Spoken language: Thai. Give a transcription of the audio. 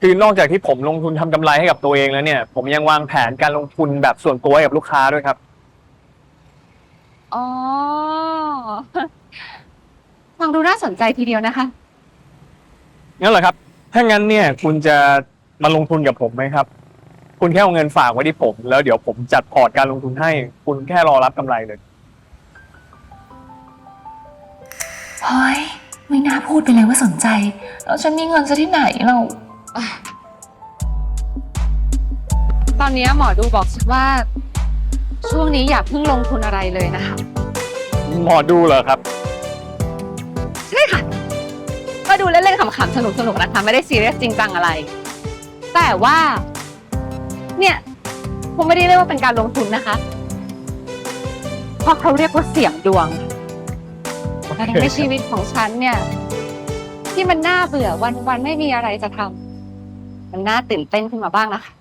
คือนอกจากที่ผมลงทุนทำกำไรให้กับตัวเองแล้วเนี่ย ผมยังวางแผนการลงทุนแบบส่วนตัวให้กับลูกค้าด้วยครับ อ๋อ ฟังดูน่าสนใจทีเดียวนะคะ งั้นเหรอครับ ถ้างั้นเนี่ย คุณจะมาลงทุนกับผมไหมครับ คุณแค่เอาเงินฝากไว้ที่ผม แล้วเดี๋ยวผมจัดพอร์ตการลงทุนให้ คุณแค่รอรับกำไรเลย เฮ้ย ไม่น่าพูดไปเลยว่าสนใจ แล้วฉันมีเงินซะที่ไหนเรา ตอนนี้หมอดูบอกฉันว่า ช่วงนี้อย่าเพิ่งลงทุนอะไรเลยนะคะ หมอดูเหรอครับ ใช่ค่ะ ก็ดูเล่นๆขำๆสนุกๆนะคะ ไม่ได้ซีเรียสจริงจังอะไร แต่ว่า เนี่ยคงไม่ได้เรียกว่าเป็นการลงทุนนะคะ เพราะเขาเรียกว่าเสี่ยงดวงแต่ทำให้ชีวิตของฉันเนี่ย ที่มันน่าเบื่อวันๆไม่มีอะไรจะทำ มันน่าตื่นเต้นขึ้นมาบ้างนะคะ